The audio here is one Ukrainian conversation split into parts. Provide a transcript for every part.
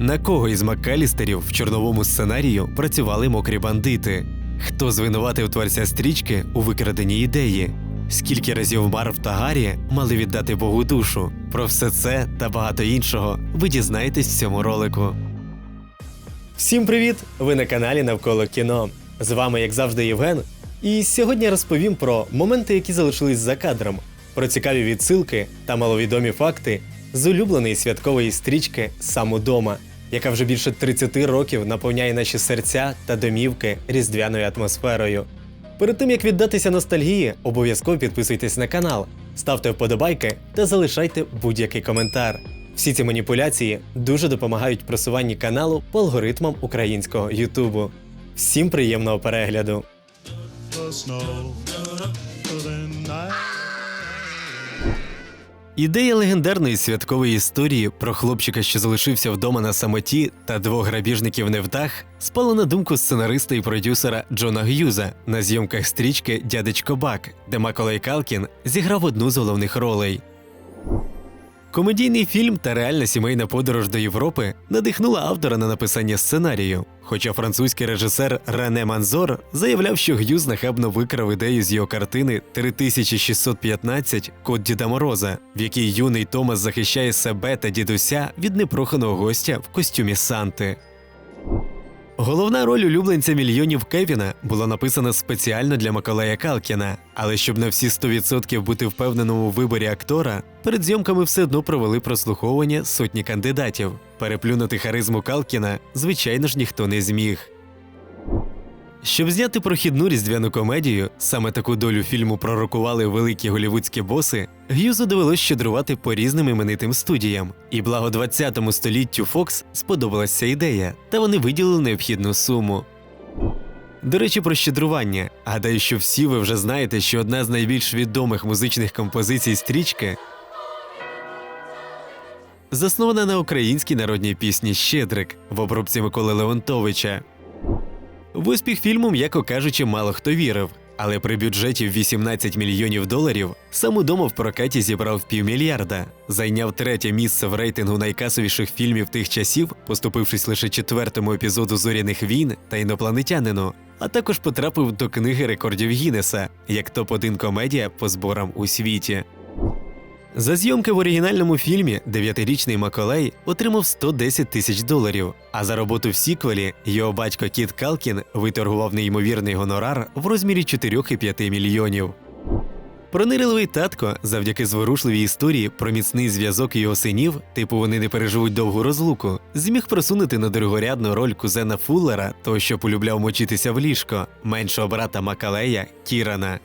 На кого із Маккалістерів в чорновому сценарію працювали мокрі бандити? Хто звинуватив творця стрічки у викраденні ідеї? Скільки разів Марв та Гаррі мали віддати Богу душу? Про все це та багато іншого ви дізнаєтесь в цьому ролику. Всім привіт! Ви на каналі Навколо кіно. З вами, як завжди, Євген. І сьогодні розповім про моменти, які залишились за кадром, про цікаві відсилки та маловідомі факти з улюбленої святкової стрічки «Сам удома», яка вже більше 30 років наповняє наші серця та домівки різдвяною атмосферою. Перед тим як віддатися ностальгії, обов'язково підписуйтесь на канал, ставте вподобайки та залишайте будь-який коментар. Всі ці маніпуляції дуже допомагають просуванні каналу по алгоритмам українського Ютубу. Всім приємного перегляду! Ідея легендарної святкової історії про хлопчика, що залишився вдома на самоті, та двох грабіжників невдах, спала на думку сценариста і продюсера Джона Г'юза на зйомках стрічки Дядечко Бак, де Маколей Калкін зіграв одну з головних ролей. Комедійний фільм та реальна сімейна подорож до Європи надихнула автора на написання сценарію. Хоча французький режисер Рене Манзор заявляв, що Г'юз нахабно викрав ідею з його картини 3615 Код Діда Мороза, в якій юний Томас захищає себе та дідуся від непроханого гостя в костюмі Санти. Головна роль улюбленця мільйонів Кевіна була написана спеціально для Миколая Калкіна, але щоб на всі 100% бути впевненому у виборі актора, перед зйомками все одно провели прослуховування сотні кандидатів. Переплюнути харизму Калкіна, звичайно ж, ніхто не зміг. Щоб зняти прохідну різдвяну комедію, саме таку долю фільму пророкували великі голівудські боси, Г'юзу довелось щедрувати по різним іменитим студіям. І благо 20 століттю Фокс сподобалася ідея, та вони виділили необхідну суму. До речі, про щедрування. Гадаю, що всі ви вже знаєте, що одна з найбільш відомих музичних композицій стрічки заснована на українській народній пісні Щедрик в обробці Миколи Леонтовича. В успіх фільму, м'яко кажучи, мало хто вірив. Але при бюджеті в 18 мільйонів доларів сам удома в прокаті зібрав півмільярда, зайняв третє місце в рейтингу найкасовіших фільмів тих часів, поступившись лише четвертому епізоду зоряних війн та інопланетянину, а також потрапив до книги рекордів Гіннеса як топ-1 комедія по зборам у світі. За зйомки в оригінальному фільмі дев'ятирічний Маколей отримав 110 тисяч доларів, а за роботу в сіквелі його батько Кіт Калкін виторгував неймовірний гонорар в розмірі 4,5 мільйонів. Пронирливий татко, завдяки зворушливій історії про міцний зв'язок його синів, типу вони не переживуть довгу розлуку, зміг просунути на дорогорядну роль кузена Фуллера, того, що полюбляв мочитися в ліжко, меншого брата Макалея Кірана.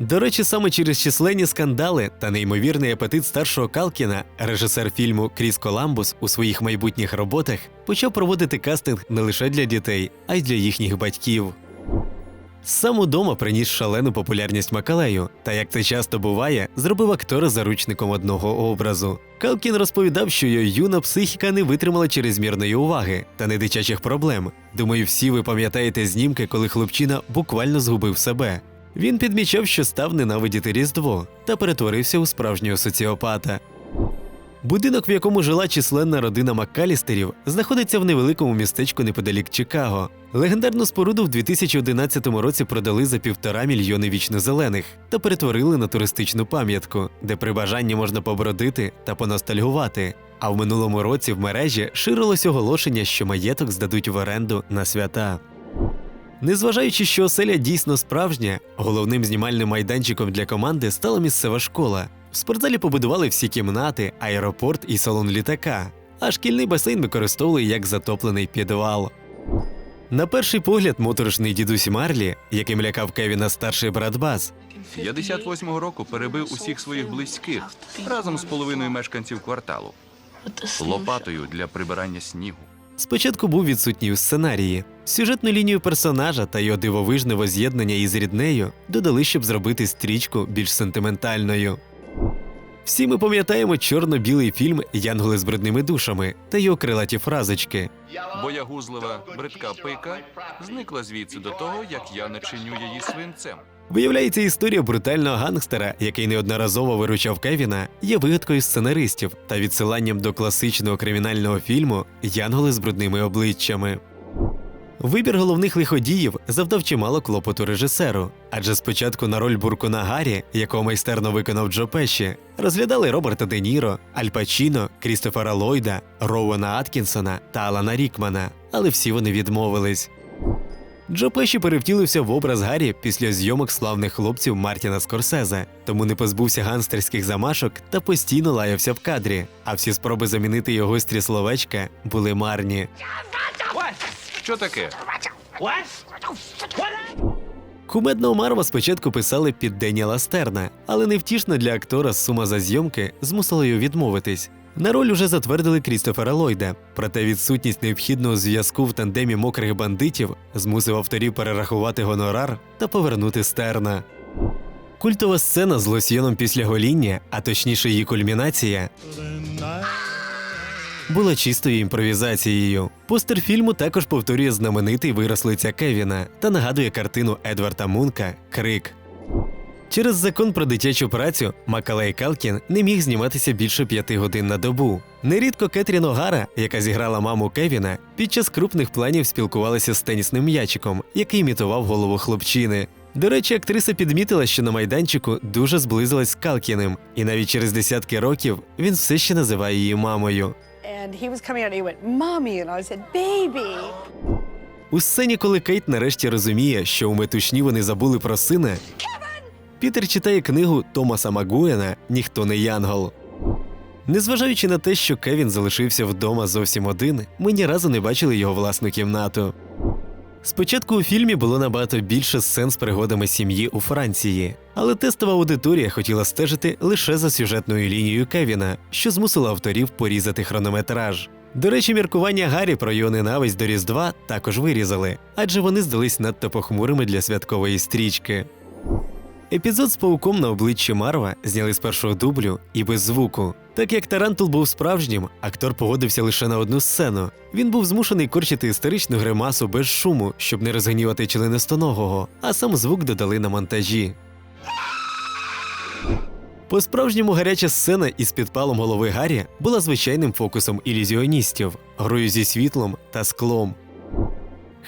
До речі, саме через численні скандали та неймовірний апетит старшого Калкіна, режисер фільму Кріс Коламбус у своїх майбутніх роботах почав проводити кастинг не лише для дітей, а й для їхніх батьків. Сам удома приніс шалену популярність Макалею, та як це часто буває, зробив актора заручником одного образу. Калкін розповідав, що його юна психіка не витримала чрезмірної уваги та не дитячих проблем. Думаю, всі ви пам'ятаєте знімки, коли хлопчина буквально згубив себе. Він підмічав, що став ненавидіти Різдво та перетворився у справжнього соціопата. Будинок, в якому жила численна родина Маккалістерів, знаходиться в невеликому містечку неподалік Чикаго. Легендарну споруду в 2011 році продали за півтора мільйони вічнозелених та перетворили на туристичну пам'ятку, де при бажанні можна побродити та поностальгувати. А в минулому році в мережі ширилось оголошення, що маєток здадуть в оренду на свята. Незважаючи, що оселя дійсно справжня, головним знімальним майданчиком для команди стала місцева школа. В спортзалі побудували всі кімнати, аеропорт і салон літака, а шкільний басейн використовували як затоплений підвал. На перший погляд, моторошний дідусь Марлі, яким лякав Кевіна старший брат Баз, 58-го року перебив усіх своїх близьких разом з половиною мешканців кварталу лопатою для прибирання снігу. Спочатку був відсутній у сценарії. Сюжетну лінію персонажа та його дивовижне воз'єднання із ріднею додали, щоб зробити стрічку більш сентиментальною. Всі ми пам'ятаємо чорно-білий фільм Янголи з брудними душами та його крилаті фразочки. Боягузлива бридка пика зникла звідси до того, як я начиню її свинцем. Виявляється, історія брутального гангстера, який неодноразово виручав Кевіна, є вигадкою сценаристів та відсиланням до класичного кримінального фільму Янголи з брудними обличчями. Вибір головних лиходіїв завдав чимало клопоту режисеру, адже спочатку на роль буркуна Гаррі, якого майстерно виконав Джо Пеші, розглядали Роберта Де Ніро, Аль Пачіно, Крістофера Ллойда, Роуена Аткінсона та Алана Рікмана, але всі вони відмовились. Джо Пеші перевтілився в образ Гаррі після зйомок славних хлопців Мартіна Скорсезе, тому не позбувся ганстерських замашок та постійно лаявся в кадрі. А всі спроби замінити його гострі словечка були марні. Що таке? Кумедного Марва спочатку писали під Деніела Стерна, але невтішно для актора сума за зйомки змусила його відмовитись. На роль уже затвердили Крістофера Ллойда, проте відсутність необхідного зв'язку в тандемі мокрих бандитів змусив авторів перерахувати гонорар та повернути Стерна. Культова сцена з лосьйоном після гоління, а точніше її кульмінація, була чистою імпровізацією. Постер фільму також повторює знаменитий вираз лиця Кевіна та нагадує картину Едварда Мунка Крик. Через закон про дитячу працю Макалей Калкін не міг зніматися більше п'яти годин на добу. Нерідко Кетрін Огара, яка зіграла маму Кевіна, під час крупних планів спілкувалася з тенісним м'ячиком, який імітував голову хлопчини. До речі, актриса підмітила, що на майданчику дуже зблизилась з Калкіним, і навіть через десятки років він все ще називає її мамою. У сцені, коли Кейт нарешті розуміє, що у метушні вони забули про сина, Пітер читає книгу Томаса Магуена Ніхто не Янгол. Незважаючи на те, що Кевін залишився вдома зовсім один, ми ні разу не бачили його власну кімнату. Спочатку у фільмі було набагато більше сцен з пригодами сім'ї у Франції, але тестова аудиторія хотіла стежити лише за сюжетною лінією Кевіна, що змусило авторів порізати хронометраж. До речі, міркування Гаррі про його ненависть до Різдва також вирізали, адже вони здались надто похмурими для святкової стрічки. Епізод з пауком на обличчі Марва зняли з першого дублю і без звуку. Так як Тарантул був справжнім, актор погодився лише на одну сцену. Він був змушений корчити історичну гримасу без шуму, щоб не розгнівати членистоногого, а сам звук додали на монтажі. По-справжньому гаряча сцена із підпалом голови Гаррі була звичайним фокусом ілюзіоністів, грою зі світлом та склом.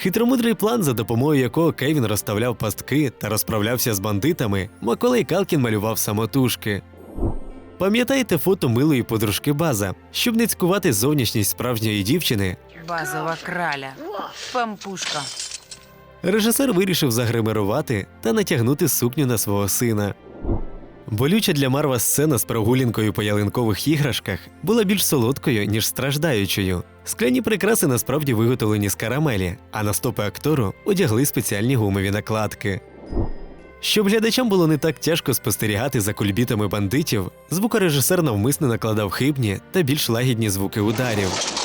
Хитромудрий план, за допомогою якого Кевін розставляв пастки та розправлявся з бандитами, Маколей Калкін малював самотужки. Пам'ятаєте фото милої подружки База, щоб не цькувати зовнішність справжньої дівчини, Базова краля. Пампушка. режисер вирішив загримерувати та натягнути сукню на свого сина. Болюча для Марва сцена з прогулянкою по ялинкових іграшках була більш солодкою, ніж страждаючою. Скляні прикраси насправді виготовлені з карамелі, а на стопи актору одягли спеціальні гумові накладки. Щоб глядачам було не так тяжко спостерігати за кульбітами бандитів, звукорежисер навмисно накладав хибні та більш лагідні звуки ударів.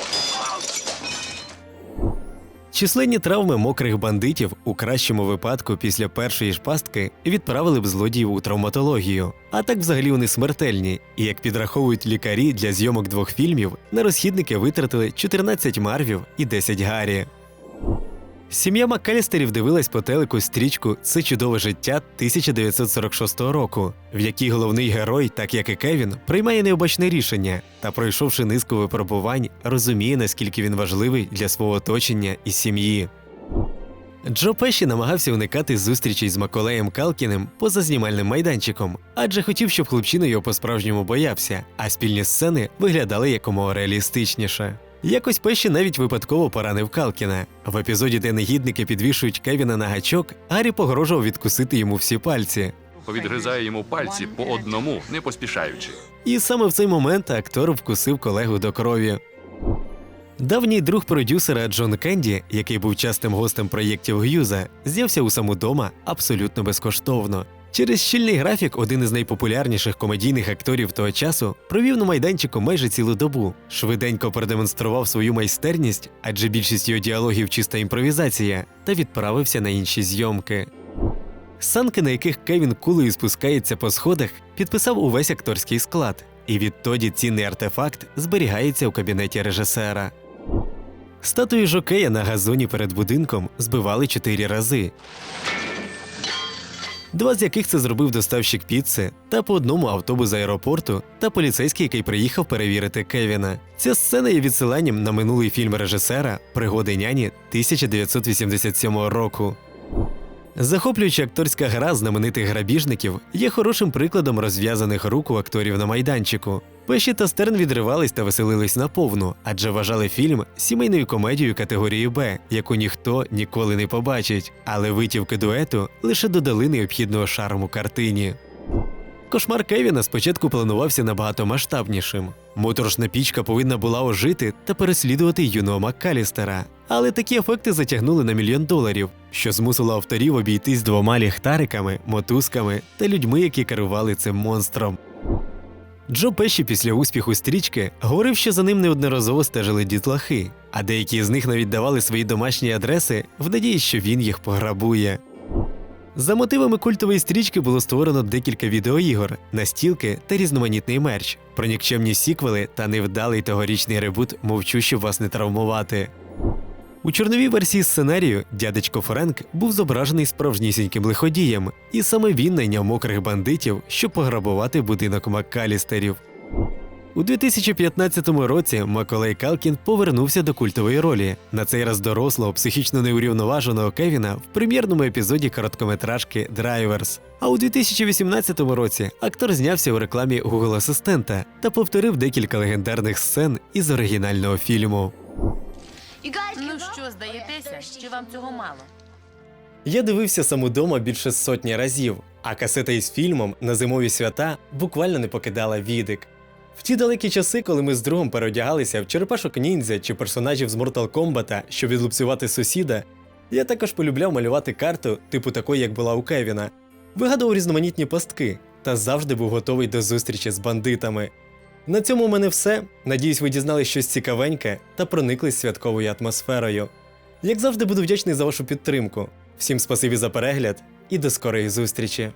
Численні травми мокрих бандитів у кращому випадку після першої ж пастки відправили б злодіїв у травматологію. А так взагалі вони смертельні. І як підраховують лікарі для зйомок двох фільмів, на розхідники витратили 14 марвів і 10 гарі. Сім'я Маккалістерів дивилась по телеку стрічку Це чудове життя 1946 року, в якій головний герой, так як і Кевін, приймає необачне рішення та, пройшовши низку випробувань, розуміє, наскільки він важливий для свого оточення і сім'ї. Джо Пеші намагався уникати зустрічей з Маколеєм Калкіним поза знімальним майданчиком, адже хотів, щоб хлопчина його по-справжньому боявся, а спільні сцени виглядали якомога реалістичніше. Якось Пеші навіть випадково поранив Калкіна. В епізоді, де негідники підвішують Кевіна на гачок, Гаррі погрожував відкусити йому всі пальці. Повідрізає йому пальці по одному, не поспішаючи. І саме в цей момент актор вкусив колегу до крові. Давній друг продюсера Джон Кенді, який був частим гостем проєктів Г'юза, знявся у самодома абсолютно безкоштовно. Через щільний графік один із найпопулярніших комедійних акторів того часу провів на майданчику майже цілу добу, швиденько продемонстрував свою майстерність, адже більшість його діалогів чиста імпровізація, та відправився на інші зйомки. Санки, на яких Кевін кулею спускається по сходах, підписав увесь акторський склад, і відтоді цінний артефакт зберігається у кабінеті режисера. Статую жокея на газоні перед будинком збивали чотири рази. Два з яких це зробив доставщик піци, та по одному автобус з аеропорту та поліцейський, який приїхав перевірити Кевіна. Ця сцена є відсиланням на минулий фільм режисера Пригоди няні 1987 року. Захоплююча акторська гра знаменитих грабіжників є хорошим прикладом розв'язаних рук у акторів на майданчику. Пеші та Стерн відривались та веселились наповну, адже вважали фільм сімейною комедією категорії Б, яку ніхто ніколи не побачить. Але витівки дуету лише додали необхідного шарму картині. Кошмар Кевіна спочатку планувався набагато масштабнішим. Моторошна пічка повинна була ожити та переслідувати юного Маккалістера. Але такі ефекти затягнули на мільйон доларів, що змусило авторів обійтись двома ліхтариками, мотузками та людьми, які керували цим монстром. Джо Пеші після успіху стрічки говорив, що за ним неодноразово стежили дітлахи, а деякі з них навіть давали свої домашні адреси в надії, що він їх пограбує. За мотивами культової стрічки було створено декілька відеоігор, настілки та різноманітний мерч, про нікчемні сіквели та невдалий тогорічний ребут Мовчу, щоб вас не травмувати. У чорновій версії сценарію дядечко Френк був зображений справжнісіньким лиходієм, і саме він найняв мокрих бандитів, щоб пограбувати будинок Маккалістерів. У 2015 році Маколей Калкін повернувся до культової ролі, на цей раз дорослого, психічно неурівноваженого Кевіна в прем'єрному епізоді короткометражки Драйверс. А у 2018 році актор знявся у рекламі Google Асистента та повторив декілька легендарних сцен із оригінального фільму. Ну що, здаєтеся, чи вам цього мало? Я дивився сам удома більше сотні разів, а касета із фільмом на зимові свята буквально не покидала відик. В ті далекі часи, коли ми з другом переодягалися в черепашок ніндзя чи персонажів з Mortal Kombat, щоб відлупцювати сусіда, я також полюбляв малювати карту, типу такої, як була у Кевіна, вигадував різноманітні пастки та завжди був готовий до зустрічі з бандитами. На цьому у мене все. Надіюсь, ви дізнались щось цікавеньке та прониклись святковою атмосферою. Як завжди, буду вдячний за вашу підтримку. Всім спасибі за перегляд і до скорої зустрічі!